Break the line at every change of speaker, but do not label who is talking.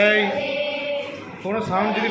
এই কোনো সাউন্ড যদি